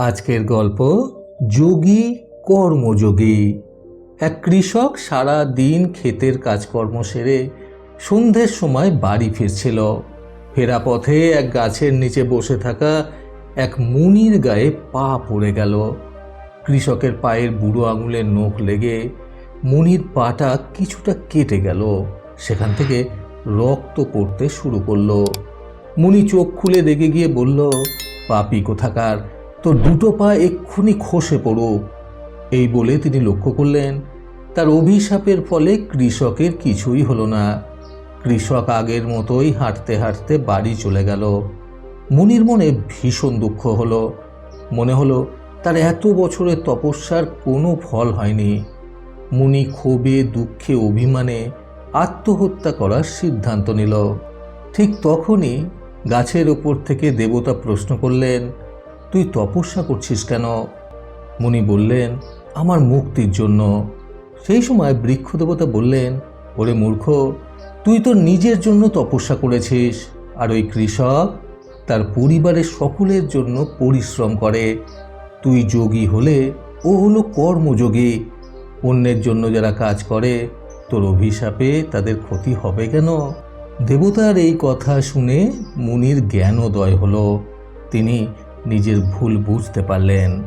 আজকের গল্প, যোগী, কর্মযোগী। এক কৃষক সারা দিন ক্ষেতের কাজকর্ম সেরে সন্ধ্যের সময় বাড়ি ফিরছিল। ফেরা পথে এক গাছের নিচে বসে থাকা এক মুনির গায়ে পা পড়ে গেল। কৃষকের পায়ের বুড়ো আঙুলের নখ লেগে মুনির পাটা কিছুটা কেটে গেল। সেখান থেকে রক্ত পড়তে শুরু করল। মুনি চোখ খুলে দেখে গিয়ে বলল, পাপি কোথাকার? তোর দুটো পা এক্ষুনি খসে পড়ুক। এই বলে তিনি লক্ষ্য করলেন, তার অভিশাপের ফলে কৃষকের কিছুই হলো না। কৃষক আগের মতোই হাঁটতে হাঁটতে বাড়ি চলে গেল। মুনির মনে ভীষণ দুঃখ হলো। মনে হলো তার এত বছরের তপস্যার কোনো ফল হয়নি। মুনি ক্ষোভে, দুঃখে, অভিমানে আত্মহত্যা করার সিদ্ধান্ত নিল। ঠিক তখনই গাছের ওপর থেকে দেবতা প্রশ্ন করলেন তুই তপস্যা করছিস কেন? মুনি বললেন, আমার মুক্তির জন্য। সেই সময় বৃক্ষ দেবতা বললেন, ওরে মূর্খ, তুই তোর নিজের জন্য তপস্যা করেছিস, আর ওই কৃষক তার পরিবারের সকলের জন্য পরিশ্রম করে। তুই যোগী হলে ও হলো কর্মযোগী। অন্যের জন্য যারা কাজ করে, তোর অভিশাপে তাদের ক্ষতি হবে কেন? দেবতার এই কথা শুনে মুনির জ্ঞানোদয় হলো। তিনি নিজের ভুল বুঝতে পারলেন।